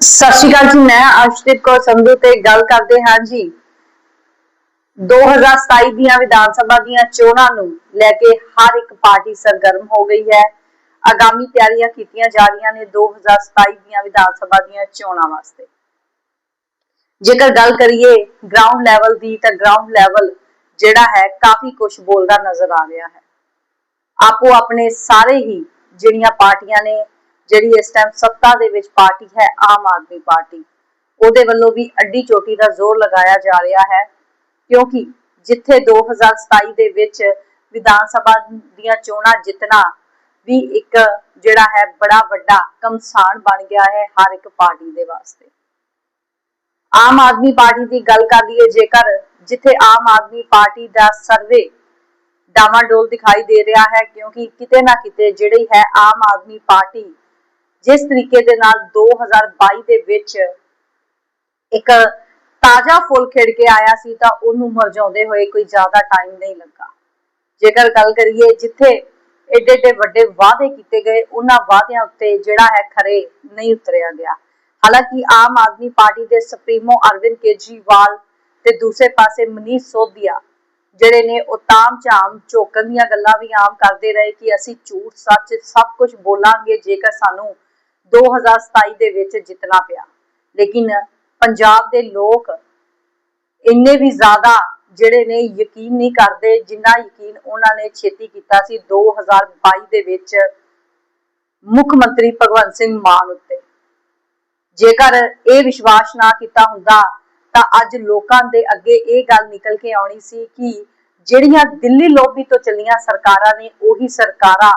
ਸਤਿ ਸ਼੍ਰੀ ਅਕਾਲ ਜੀ, ਮੈਂ ਅਰਸ਼ਦੀਪ ਕੌਰ ਸੰਧੂ ਤੇ ਗੱਲ ਕਰਦੇ ਹਾਂ ਜੀ। 2027 ਦੀਆਂ ਵਿਧਾਨ ਸਭਾ ਦੀਆਂ ਚੋਣਾਂ ਨੂੰ ਲੈ ਕੇ ਹਰ ਇੱਕ ਪਾਰਟੀ ਸਰਗਰਮ ਹੋ ਗਈ ਹੈ। ਆਗਾਮੀ ਤਿਆਰੀਆਂ ਕੀਤੀਆਂ ਜਾ ਰਹੀਆਂ ਨੇ 2027 ਦੀਆਂ ਵਿਧਾਨ ਸਭਾ ਦੀਆਂ ਚੋਣਾਂ ਵਾਸਤੇ। ਜੇਕਰ ਗੱਲ ਕਰੀਏ ਗਰਾਊਂਡ ਲੈਵਲ ਦੀ ਤਾਂ ਗਰਾਊਂਡ ਲੈਵਲ ਜਿਹੜਾ ਹੈ ਕਾਫੀ ਕੁਝ ਬੋਲਦਾ ਨਜ਼ਰ ਆ ਰਿਹਾ ਹੈ। ਆਪੋ ਆਪਣੇ ਸਾਰੇ ਹੀ ਜਿਹੜੀਆਂ ਪਾਰਟੀਆਂ ਨੇ ਜਿਹੜੀ ਇਸ ਟਾਈਮ ਸੱਤਾ ਦੇ ਵਿੱਚ ਪਾਰਟੀ ਹੈ, ਆਮ ਆਦਮੀ ਪਾਰਟੀ, ਉਹਦੇ ਵੱਲੋਂ ਵੀ ਅੱਡੀ ਚੋਟੀ ਦਾ ਜ਼ੋਰ ਲਗਾਇਆ ਜਾ ਰਿਹਾ ਹੈ। ਕਿਉਂਕਿ ਜਿੱਥੇ 2027 ਦੇ ਵਿੱਚ ਵਿਧਾਨ ਸਭਾ ਦੀਆਂ ਚੋਣਾਂ ਜਿੱਤਣਾ ਵੀ ਇੱਕ ਜਿਹੜਾ ਹੈ, ਬੜਾ ਵੱਡਾ ਕਮਸਾਨ ਬਣ ਗਿਆ ਹੈ ਹਰ ਇੱਕ ਪਾਰਟੀ ਦੇ ਵਾਸਤੇ। ਆਮ ਆਦਮੀ ਪਾਰਟੀ ਦੀ ਗੱਲ ਕਰ ਲਈਏ, ਜੇਕਰ ਜਿੱਥੇ ਆਮ ਆਦਮੀ ਪਾਰਟੀ ਦਾ ਸਰਵੇ ਡਾਮਾਡੋਲ ਦਿਖਾਈ ਦੇ ਰਿਹਾ ਹੈ, ਕਿਉਂਕਿ ਕਿਤੇ ਨਾ ਕਿਤੇ ਜਿਹੜੀ ਹੈ, ਆਮ ਆਦਮੀ ਪਾਰਟੀ ਜਿਸ ਤਰੀਕੇ ਦੇ ਨਾਲ 2022 ਦੇ ਵਿੱਚ ਇੱਕ ਤਾਜ਼ਾ ਫੁੱਲ ਖਿੜ ਕੇ ਆਇਆ ਸੀ ਤਾਂ ਉਹਨੂੰ ਮਰਜਾਉਂਦੇ ਹੋਏ ਕੋਈ ਜ਼ਿਆਦਾ ਟਾਈਮ ਨਹੀਂ ਲੱਗਾ। ਜੇਕਰ ਗੱਲ ਕਰੀਏ ਜਿੱਥੇ ਏਡੇ ਏਡੇ ਵੱਡੇ ਵਾਅਦੇ ਕੀਤੇ ਗਏ, ਉਹਨਾਂ ਵਾਅਦਿਆਂ ਉੱਤੇ ਜਿਹੜਾ ਹੈ ਖਰੇ ਨਹੀਂ ਉਤਰਿਆ ਗਿਆ। ਹਾਲਾਂਕਿ ਆਮ ਆਦਮੀ ਪਾਰਟੀ ਦੇ ਸੁਪਰੀਮੋ ਅਰਵਿੰਦ ਕੇਜਰੀਵਾਲ ਤੇ ਦੂਸਰੇ ਪਾਸੇ ਮਨੀਸ਼ ਸੋਧੀਆ, ਜਿਹੜੇ ਨੇ ਉਹ ਤਾਮ ਝਾਮ ਝੋਕਣ ਦੀਆਂ ਗੱਲਾਂ ਵੀ ਆਮ ਕਰਦੇ ਰਹੇ ਕਿ ਅਸੀਂ ਝੂਠ ਸੱਚ ਸਭ ਕੁਝ ਬੋਲਾਂਗੇ, ਜੇਕਰ ਸਾਨੂੰ 2027 ਦੇ ਵਿੱਚ ਜਿੱਤਣਾ ਪਿਆ। ਲੇਕਿਨ ਪੰਜਾਬ ਦੇ ਲੋਕ ਇੰਨੇ ਵੀ ਜ਼ਿਆਦਾ ਜਿਹੜੇ ਨੇ ਯਕੀਨ ਨਹੀਂ ਕਰਦੇ, ਜਿੰਨਾ ਯਕੀਨ ਉਹਨਾਂ ਨੇ ਛੇਤੀ ਕੀਤਾ ਸੀ 2022 ਦੇ ਵਿੱਚ ਮੁੱਖ ਮੰਤਰੀ ਭਗਵੰਤ ਸਿੰਘ ਮਾਨ ਉੱਤੇ। ਜੇਕਰ ਇਹ ਵਿਸ਼ਵਾਸ ਨਾ ਕੀਤਾ ਹੁੰਦਾ, ਤਾਂ ਅੱਜ ਲੋਕਾਂ ਦੇ ਅੱਗੇ ਇਹ ਗੱਲ ਨਿਕਲ ਕੇ ਆਉਣੀ ਸੀ ਕਿ ਜਿਹੜੀਆਂ ਦਿੱਲੀ ਲੋਬੀ ਤੋਂ ਚੱਲੀਆਂ ਸਰਕਾਰਾਂ ਨੇ, ਉਹੀ ਸਰਕਾਰਾਂ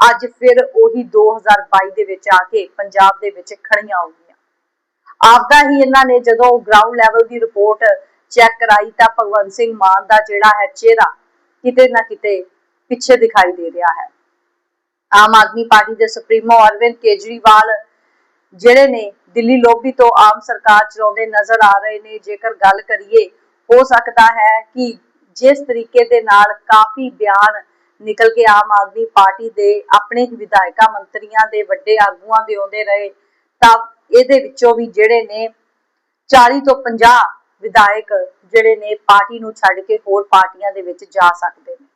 ਅੱਜ ਫਿਰ ਉਹੀ 2022 ਦੇ ਵਿੱਚ ਆ ਕੇ ਪੰਜਾਬ ਦੇ ਵਿੱਚ ਖੜੀਆਂ ਹੋ ਗਈਆਂ। ਆਪਦਾ ਹੀ ਇਹਨਾਂ ਨੇ ਜਦੋਂ ਗਰਾਊਂਡ ਲੈਵਲ ਦੀ ਰਿਪੋਰਟ ਚੈੱਕ ਕਰਾਈ ਤਾਂ ਭਗਵੰਤ ਸਿੰਘ ਮਾਨ ਦਾ ਜਿਹੜਾ ਹੈ ਚਿਹਰਾ ਕਿਤੇ ਨਾ ਕਿਤੇ ਪਿੱਛੇ ਦਿਖਾਈ ਦੇ ਰਿਹਾ ਹੈ। ਆਮ ਆਦਮੀ ਪਾਰਟੀ ਦੇ ਸੁਪਰੀਮੋ ਅਰਵਿੰਦ ਕੇਜਰੀਵਾਲ ਜਿਹੜੇ ਨੇ ਦਿੱਲੀ ਲੋਬੀ ਤੋਂ ਆਮ ਸਰਕਾਰ ਚਲਾਉਂਦੇ ਨਜ਼ਰ ਆ ਰਹੇ ਨੇ। ਜੇਕਰ ਗੱਲ ਕਰੀਏ, ਹੋ ਸਕਦਾ ਹੈ ਕਿ ਜਿਸ ਤਰੀਕੇ ਦੇ ਨਾਲ ਕਾਫੀ ਬਿਆਨ ਨਿਕਲ ਕੇ ਆਮ ਆਦਮੀ ਪਾਰਟੀ ਦੇ ਆਪਣੇ ਹੀ ਵਿਧਾਇਕਾਂ ਮੰਤਰੀਆਂ ਦੇ ਵੱਡੇ ਆਗੂਆਂ ਦੇ ਆਉਂਦੇ ਰਹੇ, ਤਾਂ ਇਹਦੇ ਵਿੱਚੋਂ ਵੀ ਜਿਹੜੇ ਨੇ 40 ਤੋਂ 50 ਵਿਧਾਇਕ ਜਿਹੜੇ ਨੇ ਪਾਰਟੀ ਨੂੰ ਛੱਡ ਕੇ ਹੋਰ ਪਾਰਟੀਆਂ ਦੇ ਵਿੱਚ ਜਾ ਸਕਦੇ ਨੇ।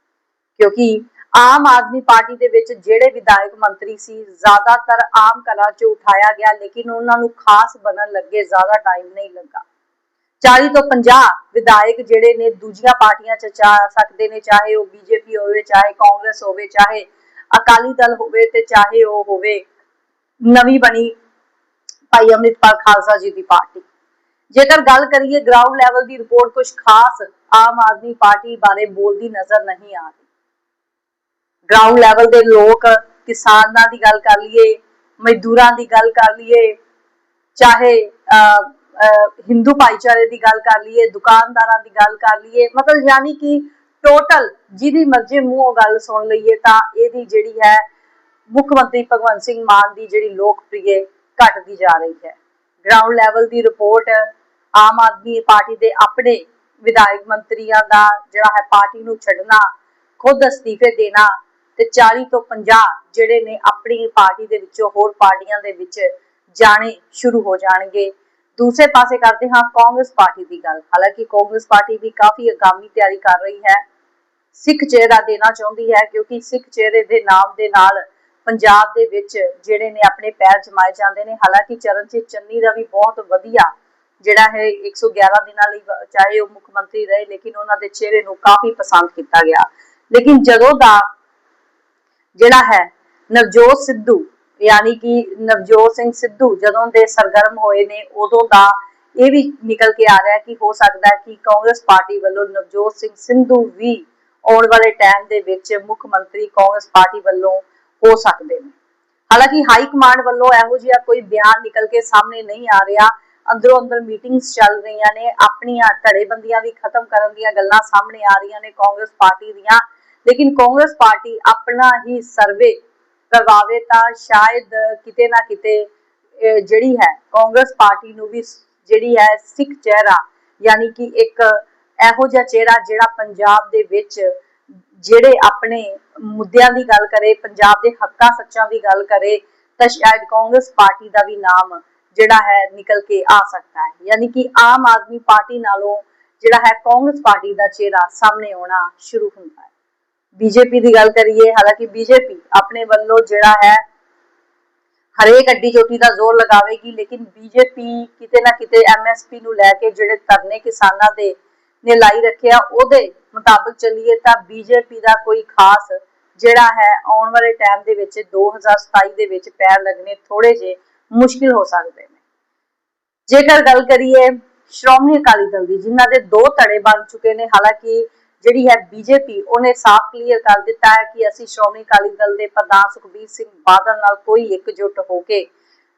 ਕਿਉਂਕਿ ਆਮ ਆਦਮੀ ਪਾਰਟੀ ਦੇ ਵਿੱਚ ਜਿਹੜੇ ਵਿਧਾਇਕ ਮੰਤਰੀ ਸੀ, ਜ਼ਿਆਦਾਤਰ ਆਮ ਕਲਾ ਚ ਉਠਾਇਆ ਗਿਆ, ਲੇਕਿਨ ਉਹਨਾਂ ਨੂੰ ਖਾਸ ਬਣਨ ਲੱਗੇ ਜ਼ਿਆਦਾ ਟਾਈਮ ਨਹੀਂ ਲੱਗਾ। 40 ਤੋਂ 50 ਵਿਧਾਇਕ ਜਿਹੜੇ ਨੇ ਦੂਜੀਆਂ ਪਾਰਟੀਆਂ ਚ ਜਾ ਸਕਦੇ ਨੇ, ਚਾਹੇ ਉਹ ਬੀਜੇਪੀ ਹੋਵੇ, ਚਾਹੇ ਕਾਂਗਰਸ ਹੋਵੇ, ਚਾਹੇ ਅਕਾਲੀ ਦਲ ਹੋਵੇ ਤੇ ਚਾਹੇ ਉਹ ਹੋਵੇ ਨਵੀਂ ਬਣੀ ਭਾਈ ਅੰਮ੍ਰਿਤਪਾਲ ਖਾਲਸਾ ਜੀ ਦੀ ਪਾਰਟੀ। ਜੇਕਰ ਗੱਲ ਕਰੀਏ ਗਰਾਊਂਡ ਲੈਵਲ ਦੀ ਰਿਪੋਰਟ ਕੁਝ ਖਾਸ ਆਮ ਆਦਮੀ ਪਾਰਟੀ ਬਾਰੇ ਬੋਲਦੀ ਨਜ਼ਰ ਨਹੀਂ ਆ ਰਹੀ। ਗਰਾਊਂਡ ਲੈਵਲ ਦੇ ਲੋਕ ਕਿਸਾਨਾਂ ਦੀ ਗੱਲ ਕਰ ਲਈਏ, ਮਜ਼ਦੂਰਾਂ ਦੀ ਗੱਲ ਕਰ ਲਈਏ, ਚਾਹੇ ਹਿੰਦੂ ਭਾਈਚਾਰੇ ਦੀ ਗੱਲ ਕਰ ਲਈਏ, ਦੁਕਾਨਦਾਰਾਂ ਦੀ ਗੱਲ ਕਰ ਲਈਏ, ਮਤਲਬ ਯਾਨੀ ਕਿ ਟੋਟਲ ਜਿਹਦੀ ਮਰਜ਼ੀ ਮੂੰਹੋਂ ਗੱਲ ਸੁਣ ਲਈਏ ਤਾਂ ਇਹਦੀ ਜਿਹੜੀ ਹੈ, ਮੁੱਖ ਮੰਤਰੀ ਭਗਵੰਤ ਸਿੰਘ ਮਾਨ ਦੀ ਜਿਹੜੀ ਲੋਕਪ੍ਰਿਯ ਘਟਦੀ ਜਾ ਰਹੀ ਹੈ। ਗਰਾਊਂਡ ਲੈਵਲ ਦੀ ਰਿਪੋਰਟ ਆਮ ਆਦਮੀ ਪਾਰਟੀ ਦੇ ਆਪਣੇ ਵਿਧਾਇਕ ਮੰਤਰੀਆਂ ਦਾ ਜਿਹੜਾ ਹੈ ਪਾਰਟੀ ਨੂੰ ਛੱਡਣਾ, ਖੁਦ ਅਸਤੀਫੇ ਦੇਣਾ ਤੇ 40 ਤੋਂ 50 ਜਿਹੜੇ ਨੇ ਆਪਣੀ ਪਾਰਟੀ ਦੇ ਵਿੱਚੋਂ ਹੋਰ ਪਾਰਟੀਆਂ ਦੇ ਵਿੱਚ ਜਾਣੇ ਸ਼ੁਰੂ ਹੋ ਜਾਣਗੇ। ਦੂਸਰੇ ਪਾਸੇ ਕਰਦੇ ਹਾਂ ਕਾਂਗਰਸ ਪਾਰਟੀ ਦੀ ਗੱਲ। ਹਾਲਾਂਕਿ ਕਾਂਗਰਸ ਪਾਰਟੀ ਵੀ ਕਾਫੀ ਅਗਾਮੀ ਤਿਆਰੀ ਕਰ ਰਹੀ ਹੈ। ਸਿੱਖ ਚਿਹਰਾ ਦੇਣਾ ਚਾਹੁੰਦੀ ਹੈ ਕਿਉਂਕਿ ਸਿੱਖ ਚਿਹਰੇ ਦੇ ਨਾਮ ਦੇ ਨਾਲ ਪੰਜਾਬ ਦੇ ਵਿੱਚ ਜਿਹੜੇ ਨੇ ਆਪਣੇ ਪੈਰ ਜਮਾਏ ਜਾਂਦੇ ਨੇ। ਹਾਲਾਂਕਿ ਚਰਨਜੀਤ ਚੰਨੀ ਦਾ ਵੀ ਬਹੁਤ ਵਧੀਆ ਜਿਹੜਾ ਹੈ 111 ਦਿਨਾਂ ਲਈ ਚਾਹੇ ਉਹ ਮੁੱਖ ਮੰਤਰੀ ਰਹੇ, ਲੇਕਿਨ ਉਹਨਾਂ ਦੇ ਚਿਹਰੇ ਨੂੰ ਕਾਫੀ ਪਸੰਦ ਕੀਤਾ ਗਿਆ। ਲੇਕਿਨ ਜਦੋਂ ਦਾ ਜਿਹੜਾ ਹੈ ਨਵਜੋਤ ਸਿੱਧੂ ਯਾਨੀ ਕਿ ਨਵਜੋਤ ਸਿੰਘ ਸਿੱਧੂ ਜਦੋਂ ਦੇ ਸਰਗਰਮ ਹੋਏ ਨੇ, ਉਦੋਂ ਦਾ ਇਹ ਵੀ ਨਿਕਲ ਕੇ ਆ ਰਿਹਾ ਕਿ ਹੋ ਸਕਦਾ ਹੈ ਕਿ ਕਾਂਗਰਸ ਪਾਰਟੀ ਵੱਲੋਂ ਨਵਜੋਤ ਸਿੰਘ ਸਿੱਧੂ ਵੀ ਆਉਣ ਵਾਲੇ ਟਾਈਮ ਦੇ ਵਿੱਚ ਮੁੱਖ ਮੰਤਰੀ ਕਾਂਗਰਸ ਪਾਰਟੀ ਵੱਲੋਂ ਹੋ ਸਕਦੇ ਨੇ। ਹਾਲਾਂਕਿ ਹਾਈ ਕਮਾਂਡ ਵੱਲੋਂ ਇਹੋ ਜਿਹਾ ਕੋਈ ਬਿਆਨ ਨਿਕਲ ਕੇ ਸਾਹਮਣੇ ਨਹੀਂ ਆ ਰਿਹਾ। ਅੰਦਰੋਂ ਅੰਦਰ ਮੀਟਿੰਗਸ ਚੱਲ ਰਹੀਆਂ ਨੇ, ਆਪਣੀਆਂ ਧੜੇਬੰਦੀਆਂ ਵੀ ਖਤਮ ਕਰਨ ਦੀਆਂ ਗੱਲਾਂ ਸਾਹਮਣੇ ਆ ਰਹੀਆਂ ਨੇ ਕਾਂਗਰਸ ਪਾਰਟੀ ਦੀਆਂ। ਲੇਕਿਨ ਕਾਂਗਰਸ ਪਾਰਟੀ ਆਪਣਾ ਹੀ ਸਰਵੇ ਕਰਵਾਵੇ ਤਾਂ ਸ਼ਾਇਦ ਕਿਤੇ ਨਾ ਕਿਤੇ ਜਿਹੜੀ ਹੈ ਕਾਂਗਰਸ ਪਾਰਟੀ ਨੂੰ ਵੀ ਜਿਹੜੀ ਹੈ ਸਿੱਖ ਚਿਹਰਾ, ਯਾਨੀ ਕਿ ਇੱਕ ਇਹੋ ਜਿਹਾ ਚਿਹਰਾ ਜਿਹੜਾ ਪੰਜਾਬ ਦੇ ਵਿੱਚ ਜਿਹੜੇ ਆਪਣੇ ਮੁੱਦਿਆਂ ਦੀ ਗੱਲ ਕਰੇ, ਪੰਜਾਬ ਦੇ ਹੱਕਾਂ ਸੱਚਾਂ ਦੀ ਗੱਲ ਕਰੇ, ਤਾਂ ਸ਼ਾਇਦ ਕਾਂਗਰਸ ਪਾਰਟੀ ਦਾ ਵੀ ਨਾਮ ਜਿਹੜਾ ਹੈ ਨਿਕਲ ਕੇ ਆ ਸਕਦਾ ਹੈ। ਯਾਨੀ ਕਿ ਆਮ ਆਦਮੀ ਪਾਰਟੀ ਨਾਲੋਂ ਜਿਹੜਾ ਹੈ ਕਾਂਗਰਸ ਪਾਰਟੀ ਦਾ ਚਿਹਰਾ ਸਾਹਮਣੇ ਆਉਣਾ ਸ਼ੁਰੂ ਹੁੰਦਾ ਹੈ। ਬੀਜੇਪੀ ਦੀ ਗੱਲ ਕਰੀਏ, ਹਾਲਾਂਕਿ ਬੀਜੇਪੀ ਆਪਣੇ ਵੱਲੋਂ ਜਿਹੜਾ ਹੈ, ਹਰੇਕ ਅੱਡੀ ਚੋਟੀ ਦਾ ਜ਼ੋਰ ਲਗਾਵੇਗੀ, ਲੇਕਿਨ ਬੀਜੇਪੀ ਕਿਤੇ ਨਾ ਕਿਤੇ ਐਮਐਸਪੀ ਨੂੰ ਲੈ ਕੇ ਜਿਹੜੇ ਧਰਨੇ ਕਿਸਾਨਾਂ ਦੇ ਨੇ ਲਾਈ ਰੱਖਿਆ ਉਹਦੇ ਮੁਤਾਬਕ ਚੱਲੀਏ ਤਾਂ ਬੀਜੇਪੀ ਦਾ ਕੋਈ ਖਾਸ ਜਿਹੜਾ ਹੈ, ਆਉਣ ਵਾਲੇ ਟਾਈਮ ਦੇ ਵਿੱਚ 2027 ਦੇ ਵਿੱਚ ਪੈਰ ਲੱਗਣੇ ਥੋੜੇ ਜੇ ਮੁਸ਼ਕਿਲ ਹੋ ਸਕਦੇ ਨੇ। ਜੇਕਰ ਗੱਲ ਕਰੀਏ, ਸ਼੍ਰੋਮਣੀ ਅਕਾਲੀ ਦਲ ਦੀ, ਜਿਨ੍ਹਾਂ ਦੇ ਦੋ ਧੜੇ ਬਣ ਚੁੱਕੇ ਨੇ, ਹਾਲਾਂਕਿ ਜਿਹੜੀ ਹੈ ਬੀਜੇਪੀ, ਉਹਨੇ ਸਾਫ਼ ਕਲੀਅਰ ਕਰ ਦਿੱਤਾ ਹੈ ਕਿ ਅਸੀਂ ਸ਼੍ਰੋਮਣੀ ਅਕਾਲੀ ਦਲ ਦੇ ਪ੍ਰਧਾਨ ਸੁਖਬੀਰ ਸਿੰਘ ਬਾਦਲ ਨਾਲ ਕੋਈ ਇਕਜੁੱਟ ਹੋ ਕੇ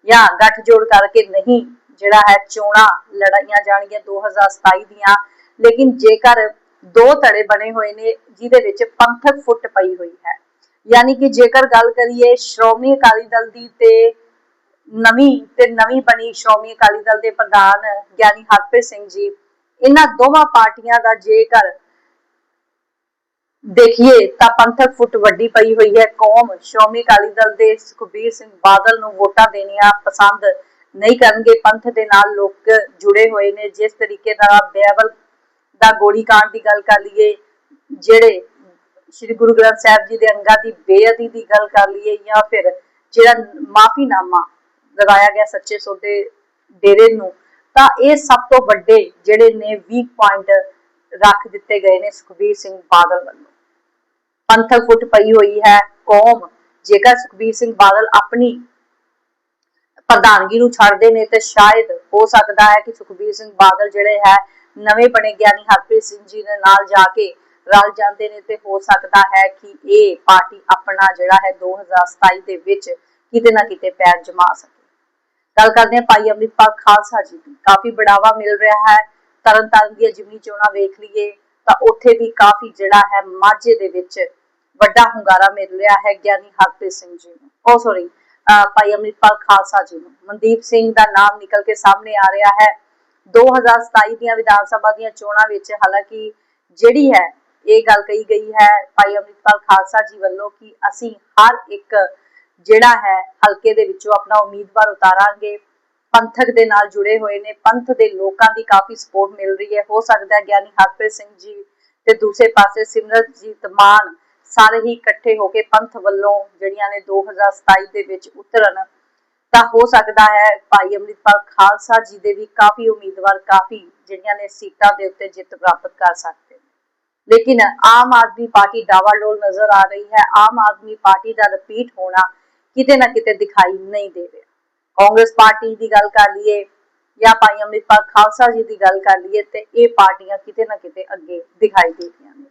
ਜਾਂ ਗੱਠਜੋੜ ਕਰਕੇ ਨਹੀਂ ਜਿਹੜਾ ਹੈ ਚੋਣਾਂ ਲੜਾਈਆਂ ਜਾਣਗੀਆਂ 2027 ਦੀਆਂ। ਲੇਕਿਨ ਜੇਕਰ ਦੋ ਧੜੇ ਬਣੇ ਹੋਏ ਨੇ, ਜਿਹਦੇ ਵਿੱਚ ਪੰਥਕ ਫੁੱਟ ਪਈ ਹੋਈ ਹੈ। ਯਾਨੀ ਕਿ ਜੇਕਰ ਗੱਲ ਕਰੀਏ ਸ਼੍ਰੋਮਣੀ ਅਕਾਲੀ ਦਲ ਦੀ ਤੇ ਨਵੀਂ ਤੇ ਨਵੀਂ ਬਣੀ ਸ਼੍ਰੋਮਣੀ ਅਕਾਲੀ ਦਲ ਦੇ ਪ੍ਰਧਾਨ ਗਿਆਨੀ ਹਰਪ੍ਰੀਤ ਸਿੰਘ ਜੀ, ਇਹਨਾਂ ਦੋਵਾਂ ਪਾਰਟੀਆਂ ਦਾ ਜੇਕਰ ਦੇਖੀਏ ਤਾਂ ਪੰਥਕ ਫੁੱਟ ਵੱਡੀ ਪਈ ਹੋਈ ਹੈ ਕੌਮ। ਸ਼੍ਰੋਮਣੀ ਅਕਾਲੀ ਦਲ ਦੇ ਸੁਖਬੀਰ ਸਿੰਘ ਬਾਦਲ ਨੂੰ ਵੋਟਾਂ ਦੇਣੀਆਂ ਪਸੰਦ ਨਹੀਂ ਕਰਨਗੇ। ਪੰਥ ਦੇ ਨਾਲ ਲੋਕ ਜੁੜੇ ਹੋਏ ਨੇ। ਜਿਸ ਤਰੀਕੇ ਨਾਲ ਬੈਬਲ ਦਾ ਗੋਲੀकांड ਦੀ ਗੱਲ ਕਰ ਲਈਏ, ਜਿਹੜੇ ਸ੍ਰੀ ਗੁਰੂ ਗ੍ਰੰਥ ਸਾਹਿਬ ਜੀ ਦੇ ਅੰਗਾਂ ਦੀ ਬੇਅਦਬੀ ਦੀ ਗੱਲ ਕਰ ਲਈਏ ਜਾਂ ਫਿਰ ਜਿਹੜਾ ਮਾਫੀਨਾਮਾ ਲਗਾਇਆ ਗਿਆ ਸੱਚੇ ਸੌਦੇ ਡੇਰੇ ਨੂੰ, ਤਾਂ ਇਹ ਸਭ ਤੋਂ ਵੱਡੇ ਜਿਹੜੇ ਨੇ ਵੀਕ ਪੁਆਇੰਟ ਰੱਖ ਦਿੱਤੇ ਗਏ ਨੇ ਸੁਖਬੀਰ ਸਿੰਘ ਬਾਦਲ ਵੱਲੋਂ। ਪੰਥਕ ਫੁੱਟ ਪਈ ਹੋਈ ਹੈ ਕੌਮ। ਜੇਕਰ ਸੁਖਬੀਰ ਸਿੰਘ ਬਾਦਲ ਆਪਣੀ ਪ੍ਰਧਾਨਗੀ ਨੂੰ ਛੱਡਦੇ ਨੇ ਤੇ ਸ਼ਾਇਦ ਹੋ ਸਕਦਾ ਹੈ ਕਿ ਸੁਖਬੀਰ ਸਿੰਘ ਬਾਦਲ ਜਿਹੜੇ ਹੈ, ਨਵੇਂ ਬਣੇ ਗਿਆਨੀ ਹਰਪ੍ਰੀਤ ਸਿੰਘ ਜੀ ਦੇ ਨਾਲ ਜਾ ਕੇ ਰਲ ਜਾਂਦੇ ਨੇ ਤੇ ਹੋ ਸਕਦਾ ਹੈ ਕਿ ਇਹ ਪਾਰਟੀ ਆਪਣਾ ਜਿਹੜਾ ਹੈ 2027 ਦੇ ਵਿੱਚ ਕਿਤੇ ਨਾ ਕਿਤੇ ਪੈਰ ਜਮਾ ਸਕੇ। ਗੱਲ ਕਰਦੇ ਹਾਂ ਭਾਈ ਅੰਮ੍ਰਿਤਪਾਲ ਖਾਲਸਾ ਜੀ ਦੀ। ਕਾਫੀ ਬੜਾਵਾ ਮਿਲ ਰਿਹਾ ਹੈ। ਤਰਨਤਾਰਨ ਦੀਆਂ ਜਿਮਨੀ ਚੋਣਾਂ ਵੇਖ ਲਈਏ ਤਾਂ ਉੱਥੇ ਵੀ ਕਾਫੀ ਜਿਹੜਾ ਹੈ ਮਾਝੇ ਦੇ ਵਿੱਚ ਵੱਡਾ ਹੁੰਗਾਰਾ ਮਿਲ ਰਿਹਾ ਹੈ ਗਿਆਨੀ ਹਰਪ੍ਰੀਤ ਸਿੰਘ ਜੀ ਨੂੰ। oh, ਉਹ ਸੌਰੀ ਭਾਈ ਅੰਮ੍ਰਿਤਪਾਲ ਖਾਲਸਾ ਜੀ ਨੂੰ। ਮਨਦੀਪ ਸਿੰਘ ਦਾ ਨਾਮ ਨਿਕਲ ਕੇ ਸਾਹਮਣੇ ਆ ਰਿਹਾ ਹੈ। 2027 ਦੀਆਂ ਵਿਧਾਨ ਸਭਾ ਦੀਆਂ ਚੋਣਾਂ ਵਿੱਚ ਹਾਲਾਂਕਿ ਜਿਹੜੀ ਹੈ, ਇਹ ਗੱਲ ਕਹੀ ਗਈ ਹੈ ਭਾਈ ਅੰਮ੍ਰਿਤਪਾਲ ਖਾਲਸਾ ਜੀ ਵੱਲੋਂ ਕਿ ਅਸੀਂ ਹਰ ਇੱਕ ਜਿਹੜਾ ਹੈ, ਹਲਕੇ ਦੇ ਵਿੱਚੋਂ ਆਪਣਾ ਉਮੀਦਵਾਰ ਉਤਾਰਾਂਗੇ। ਪੰਥਕ ਦੇ ਨਾਲ ਜੁੜੇ ਹੋਏ ਨੇ। ਪੰਥ ਦੇ ਲੋਕਾਂ ਦੀ ਕਾਫੀ ਸਪੋਰਟ ਮਿਲ ਰਹੀ ਹੈ। ਹੋ ਸਕਦਾ ਹੈ ਗਿਆਨੀ ਹਰਪ੍ਰੀਤ ਸਿੰਘ ਜੀ ਤੇ ਦੂਸਰੇ ਪਾਸੇ ਸਿਮਰਜੀਤ ਮਾਨ ਸਾਰੇ ਹੀ ਇਕੱਠੇ ਹੋ ਕੇ ਪੰਥ ਵੱਲੋਂ ਜਿਹੜੀਆਂ ਨੇ 2027 ਦੇ ਵਿੱਚ ਉਤਰਨ, ਤਾਂ ਹੋ ਸਕਦਾ ਹੈ ਭਾਈ ਅੰਮ੍ਰਿਤਪਾਲ ਖਾਲਸਾ ਜੀ ਦੇ ਵੀ ਕਾਫੀ ਉਮੀਦਵਾਰ, ਕਾਫੀ ਜਿਹੜੀਆਂ ਨੇ ਸੀਟਾਂ ਦੇ ਉੱਤੇ ਜਿੱਤ ਪ੍ਰਾਪਤ ਕਰ ਸਕਦੇ ਨੇ। ਲੇਕਿਨ ਆਮ ਆਦਮੀ ਪਾਰਟੀ ਡਾਵਾਡੋਲ ਨਜ਼ਰ ਆ ਰਹੀ ਹੈ। ਆਮ ਆਦਮੀ ਪਾਰਟੀ ਦਾ ਰਿਪੀਟ ਹੋਣਾ ਕਿਤੇ ਨਾ ਕਿਤੇ ਦਿਖਾਈ ਨਹੀਂ ਦੇ ਰਿਹਾ। ਕਾਂਗਰਸ ਪਾਰਟੀ ਦੀ ਗੱਲ ਕਰ ਲਈਏ ਜਾਂ ਭਾਈ ਅੰਮ੍ਰਿਤਪਾਲ ਖਾਲਸਾ ਜੀ ਦੀ ਗੱਲ ਕਰ ਲਈਏ ਤੇ ਇਹ ਪਾਰਟੀਆਂ ਕਿਤੇ ਨਾ ਕਿਤੇ ਅੱਗੇ ਦਿਖਾਈ ਦੇ ਰਹੀਆਂ ਨੇ।